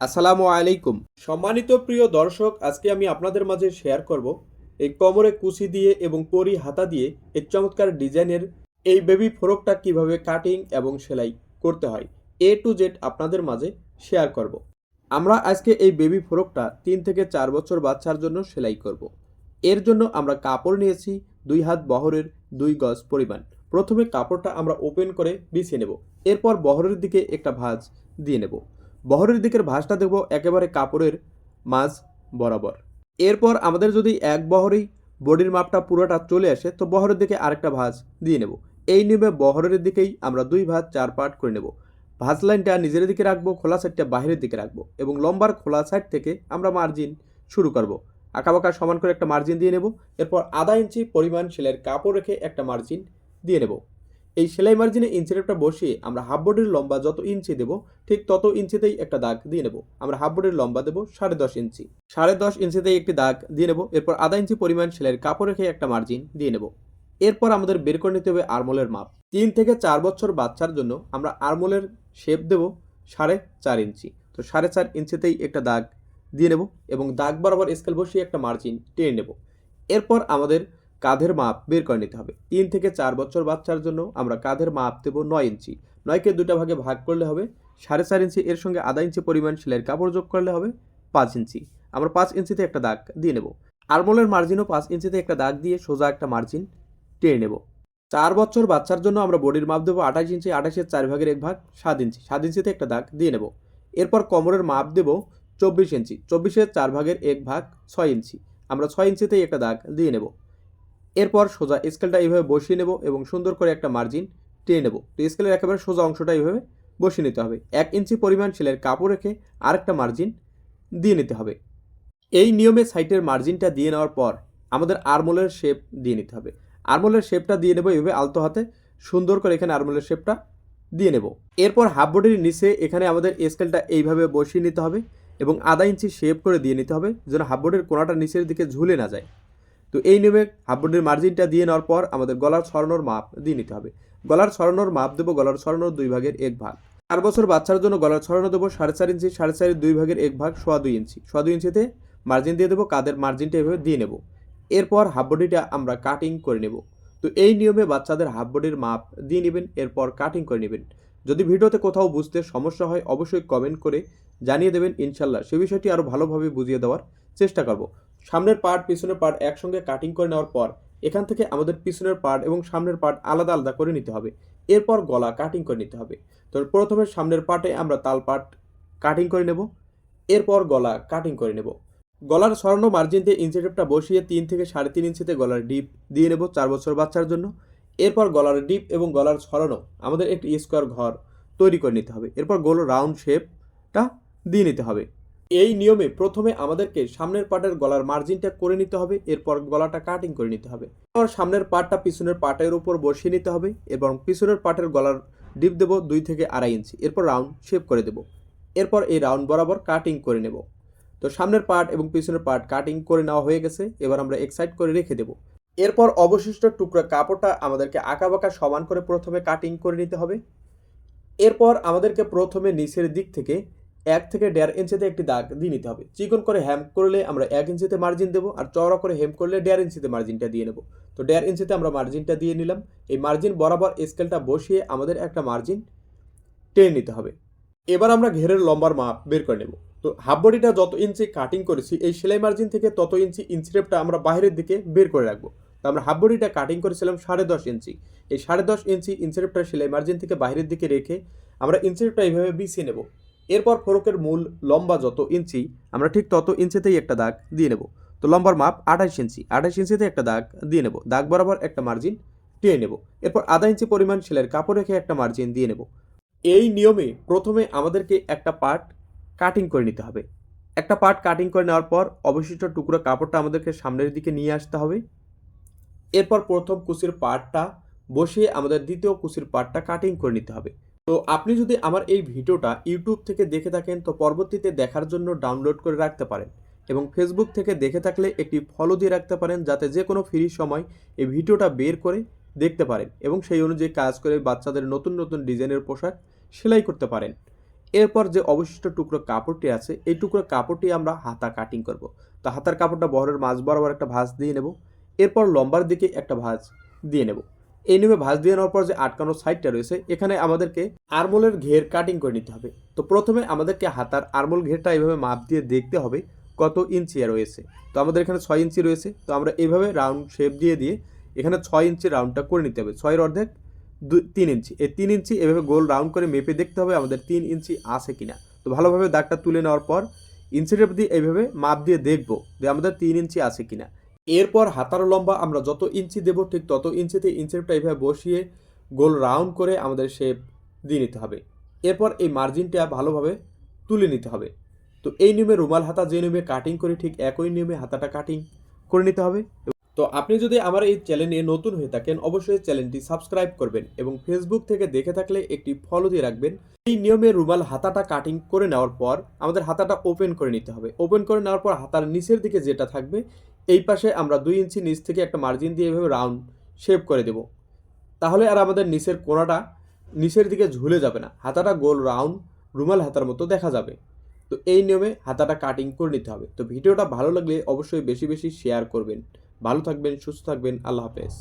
আসসালামু আলাইকুম। সম্মানিত প্রিয় দর্শক, আজকে আমি আপনাদের মাঝে শেয়ার করব এই কোমরে কুচি দিয়ে এবং পরি হাতা দিয়ে এই চমৎকার ডিজাইনের এই বেবি ফ্রকটা কীভাবে কাটিং এবং সেলাই করতে হয় এ টু জেড আপনাদের মাঝে শেয়ার করব। আমরা আজকে এই বেবি ফ্রকটা তিন থেকে চার বছর বাচ্চার জন্য সেলাই করব। এর জন্য আমরা কাপড় নিয়েছি, দুই হাত বহরের দুই গজ পরিমাণ। প্রথমে কাপড়টা আমরা ওপেন করে বিছিয়ে নেব। এরপর বহরের দিকে একটা ভাঁজ দিয়ে নেব। বহরের দিকের ভাঁজটা দেখব একেবারে কাপড়ের মাঝ বরাবর। এরপর আমাদের যদি এক বহরেই বডির মাপটা পুরোটা চলে আসে, তো বহরের দিকে আরেকটা ভাঁজ দিয়ে নেব। এই নিয়মে বহরের দিকেই আমরা দুই ভাঁজ চার পার্ট করে নেব। ভাঁজ লাইনটা নিজের দিকে রাখব, খোলা সাইডটা বাইরের দিকে রাখব এবং লম্বার খোলা সাইড থেকে আমরা মার্জিন শুরু করব। আঁকাবাঁকা সমান করে একটা মার্জিন দিয়ে নেব। এরপর আধা ইঞ্চি পরিমাণ সেলাইয়ের কাপড় রেখে একটা মার্জিন দিয়ে নেব। এই সেলাই মার্জিনে ইঞ্চি ইঞ্চিরেপটা বসিয়ে আমরা হাফ বডির লম্বা যত ইঞ্চি দেব, ঠিক তত ইঞ্চিতেই একটা দাগ দিয়ে নেব। আমরা হাফ বডির লম্বা দেবো সাড়ে দশ ইঞ্চি সাড়ে দশ ইঞ্চিতেই একটি দাগ দিয়ে নেব, এরপর আধা ইঞ্চি পরিমাণ সেলাইয়ের কাপড় রেখে একটা মার্জিন দিয়ে নেব। এরপর আমাদের বের করে নিতে হবে আরমোলের মাপ। তিন থেকে চার বছর বাচ্চার জন্য আমরা আরমোলের শেপ দেব সাড়ে চার ইঞ্চি তো সাড়ে চার ইঞ্চিতেই একটা দাগ দিয়ে নেব এবং দাগ বরাবর স্কেল বসিয়ে একটা মার্জিন টেনে নেব। এরপর আমাদের কাঁধের মাপ বের করে নিতে হবে। তিন থেকে চার বছর বাচ্চার জন্য আমরা কাঁধের মাপ দেবো নয় ইঞ্চি। নয়কে দুটা ভাগে ভাগ করলে হবে সাড়ে চার ইঞ্চি, এর সঙ্গে আধা ইঞ্চি পরিমাণ সেলাইয়ের কাপড় যোগ করলে হবে পাঁচ ইঞ্চি। আমরা পাঁচ ইঞ্চিতে একটা দাগ দিয়ে নেব। আরমোলের মার্জিনও পাঁচ ইঞ্চিতে একটা দাগ দিয়ে সোজা একটা মার্জিন টেনে নেব। চার বছর বাচ্চার জন্য আমরা বডির মাপ দেবো আঠাশ ইঞ্চি, আঠাশের চার ভাগের এক ভাগ সাত ইঞ্চি। সাত ইঞ্চিতে একটা দাগ দিয়ে নেব। এরপর কোমরের মাপ দেবো চব্বিশ ইঞ্চি। চব্বিশের চার ভাগের এক ভাগ ছয় ইঞ্চি। আমরা ছয় ইঞ্চিতেই একটা দাগ দিয়ে নেব। এরপর সোজা স্কেলটা এইভাবে বসিয়ে নেব এবং সুন্দর করে একটা মার্জিন টেনে নেব। তো স্কেলের একেবারে সোজা অংশটা এইভাবে বসিয়ে নিতে হবে। এক ইঞ্চি পরিমাণ সেলের কাপড় রেখে আরেকটা মার্জিন দিয়ে নিতে হবে। এই নিয়মে সাইটের মার্জিনটা দিয়ে নেওয়ার পর আমাদের আরমোলের শেপ দিয়ে নিতে হবে। আরমোলের শেপটা দিয়ে নেব এইভাবে আলতো হাতে, সুন্দর করে এখানে আরমোলের শেপটা দিয়ে নেব। এরপর হাফ বডির নিচে এখানে আমাদের স্কেলটা এইভাবে বসিয়ে নিতে হবে এবং আধা ইঞ্চি শেপ করে দিয়ে নিতে হবে যেন হাফ বডির কোনাটা নিচের দিকে ঝুলে না যায়। তো এই নিয়মে হাফ বডির মার্জিনটা দিয়ে নেওয়ার পর আমাদের গলার ছড়ানোর মাপ দিয়ে নিতে হবে। গলার ছড়ানোর মাপ দেবো গলার ছড়ানোর দুই ভাগের এক ভাগ। চার বছর বাচ্চার জন্য গলার ছড়ানো দেবো সাড়ে চার ইঞ্চি, সাড়ে চারের দুই ভাগের এক ভাগ, সোয়া দুই ইঞ্চি। সোয়া দুই ইঞ্চিতে মার্জিন দিয়ে দেবো, কাদের মার্জিনটা এভাবে দিয়ে নেব। এরপর হাফ বডিটা আমরা কাটিং করে নেব। তো এই নিয়মে বাচ্চাদের হাফ বডির মাপ দিয়ে নেবেন, এরপর কাটিং করে নেবেন। যদি ভিডিওতে কোথাও বুঝতে সমস্যা হয়, অবশ্যই কমেন্ট করে জানিয়ে দেবেন। ইনশাল্লাহ সে বিষয়টি আরও ভালোভাবে বুঝিয়ে দেওয়ার চেষ্টা করব। সামনের পার্ট পিছনের পার্ট একসঙ্গে কাটিং করে নেওয়ার পর, এখান থেকে আমাদের পিছনের পার্ট এবং সামনের পার্ট আলাদা আলাদা করে নিতে হবে। এরপর গলা কাটিং করে নিতে হবে। তো প্রথমে সামনের পার্টে আমরা তাল পার্ট কাটিং করে নেব। এরপর গলা কাটিং করে নেব। গলার সরানো মার্জিন দিয়ে ইঞ্চি টেপটা বসিয়ে তিন থেকে সাড়ে তিন ইঞ্চিতে গলার ডিপ দিয়ে নেব চার বছর বাচ্চার জন্য। এরপর গলার ডিপ এবং গলার ছড়ানো আমাদের একটি স্কোয়ার ঘর তৈরি করে নিতে হবে। এরপর গোল রাউন্ড শেপটা দিয়ে নিতে হবে। এই নিয়মে প্রথমে আমাদেরকে সামনের পার্টের গলার মার্জিনটা করে নিতে হবে, এরপর গলাটা কাটিং করে নিতে হবে। এরপর সামনের পার্টটা পিছনের পার্টের উপর বসিয়ে নিতে হবে এবং পিছনের পার্টের গলার ডিপ দেবো দুই থেকে আড়াই ইঞ্চি এরপর রাউন্ড শেপ করে দেবো। এরপর এই রাউন্ড বরাবর কাটিং করে নেব। তো সামনের পার্ট এবং পিছনের পার্ট কাটিং করে নেওয়া হয়ে গেছে, এবার আমরা এক্সাইড করে রেখে দেবো। এরপর অবশিষ্ট টুকরা কাপড়টা আমাদেরকে আঁকাবাঁকা সমান করে প্রথমে কাটিং করে নিতে হবে। এরপর আমাদেরকে প্রথমে নিচের দিক থেকে এক থেকে দেড় ইঞ্চিতে একটি দাগ দিয়ে নিতে হবে। চিকন করে হ্যাম করলে আমরা এক ইঞ্চিতে মার্জিন দেবো আর চওড়া করে হেম করলে দেড় ইঞ্চিতে মার্জিনটা দিয়ে নেব। তো দেড় ইঞ্চিতে আমরা মার্জিনটা দিয়ে নিলাম। এই মার্জিন বরাবর স্কেলটা বসিয়ে আমাদের একটা মার্জিন টেনে নিতে হবে। এবার আমরা ঘেরের লম্বার মাপ বের করে নেব। তো হাফ বডিটা যত ইঞ্চি কাটিং করেছি, এই সেলাই মার্জিন থেকে তত ইঞ্চি ইঞ্চিরেপটা আমরা বাইরের দিকে বের করে রাখব। তো আমরা হাফ বডিটা কাটিং করেছিলাম সাড়ে দশ ইঞ্চি। এই সাড়ে দশ ইঞ্চি ইঞ্চিরেপটা সেলাই মার্জিন থেকে বাইরের দিকে রেখে আমরা ইঞ্চিরেপটা এইভাবে বিছিয়ে নেব। এরপর ফরকের মূল লম্বা যত ইঞ্চি, আমরা ঠিক তত ইঞ্চিতেই একটা দাগ দিয়ে নেব। তো লম্বার মাপ আঠাশ ইঞ্চি, আঠাশ ইঞ্চিতে একটা দাগ দিয়ে নেব। দাগ বরাবর একটা মার্জিন টেনে নেব। এরপর আধা ইঞ্চি পরিমাণ সেলের কাপড় রেখে একটা মার্জিন দিয়ে নেব। এই নিয়মে প্রথমে আমাদেরকে একটা পার্ট কাটিং করে নিতে হবে। একটা পার্ট কাটিং করে নেওয়ার পর অবশিষ্ট টুকরো কাপড়টা আমাদেরকে সামনের দিকে নিয়ে আসতে হবে। এরপর প্রথম কুচির পার্টটা বসিয়ে আমাদের দ্বিতীয় কুচির পার্টটা কাটিং করে নিতে হবে। তো আপনি যদি আমার এই ভিডিওটা ইউটিউব থেকে দেখে থাকেন, তো পরবর্তীতে দেখার জন্য ডাউনলোড করে রাখতে পারেন এবং ফেসবুক থেকে দেখে থাকলে একটি ফলো দিয়ে রাখতে পারেন যাতে যে কোনো ফ্রি সময় এই ভিডিওটা বের করে দেখতে পারেন এবং সেই অনুযায়ী কাজ করে বাচ্চাদের নতুন নতুন ডিজাইনের পোশাক সেলাই করতে পারেন। এরপর যে অবশিষ্ট টুকরো কাপড়টি আছে, এই টুকরো কাপড়টি আমরা হাতা কাটিং করব। তো হাতার কাপড়টা বহরের মাঝ বরাবর একটা ভাঁজ দিয়ে নেব। এরপর লম্বার দিকে একটা ভাঁজ দিয়ে নেব। এই নিয়মে ভাঁজ দিয়ে নেওয়ার পর যে আটকানো সাইডটা রয়েছে, এখানে আমাদেরকে আরমোলের ঘের কাটিং করে নিতে হবে। তো প্রথমে আমাদেরকে হাতার আরমোল ঘেরটা এইভাবে মাপ দিয়ে দেখতে হবে কত ইঞ্চি রয়েছে। তো আমাদের এখানে ছয় ইঞ্চি রয়েছে, তো আমরা এইভাবে রাউন্ড শেপ দিয়ে দিয়ে এখানে ছয় ইঞ্চি রাউন্ডটা করে নিতে হবে। ছয়ের অর্ধেক দু তিন ইঞ্চি এই তিন ইঞ্চি এভাবে গোল রাউন্ড করে মেপে দেখতে হবে আমাদের তিন ইঞ্চি আছে কিনা। তো ভালোভাবে দাগটা তুলে নেওয়ার পর ইঞ্চিটেপ দিয়ে এইভাবে মাপ দিয়ে দেখব যে আমাদের তিন ইঞ্চি আছে কিনা। এরপর হাতার লম্বা আমরা যত ইঞ্চি দেবো, ঠিক তত ইঞ্চিতে ইঞ্চিটেপটা এইভাবে বসিয়ে গোল রাউন্ড করে আমাদের শেপ দিয়ে নিতে হবে। এরপর এই মার্জিনটা ভালোভাবে তুলে নিতে হবে। তো এই নিয়মে রুমাল হাতা যে নিয়মে কাটিং করি, ঠিক একই নিয়মে হাতাটা কাটিং করে নিতে হবে। তো আপনি যদি আমার এই চ্যানেলে নতুন হয়ে থাকেন, অবশ্যই চ্যানেলটি সাবস্ক্রাইব করবেন এবং ফেসবুক থেকে দেখে থাকলে একটি ফলো দিয়ে রাখবেন। এই নিয়মে রুমাল হাতাটা কাটিং করে নেওয়ার পর আমাদের হাতাটা ওপেন করে নিতে হবে। ওপেন করে নেওয়ার পর হাতার নিচের দিকে যেটা থাকবে এই পাশে আমরা দুই ইঞ্চি নিচ থেকে একটা মার্জিন দিয়ে এভাবে রাউন্ড শেপ করে দেব। তাহলে আর আমাদের নিচের কোনাটা নিচের দিকে ঝুলে যাবে না। হাতাটা গোল রাউন্ড রুমাল হাতার মতো দেখা যাবে। তো এই নিয়মে হাতাটা কাটিং করে নিতে হবে। তো ভিডিওটা ভালো লাগলে অবশ্যই বেশি বেশি শেয়ার করবেন। ভালো থাকবেন, সুস্থ থাকবেন। আল্লাহ হাফেজ।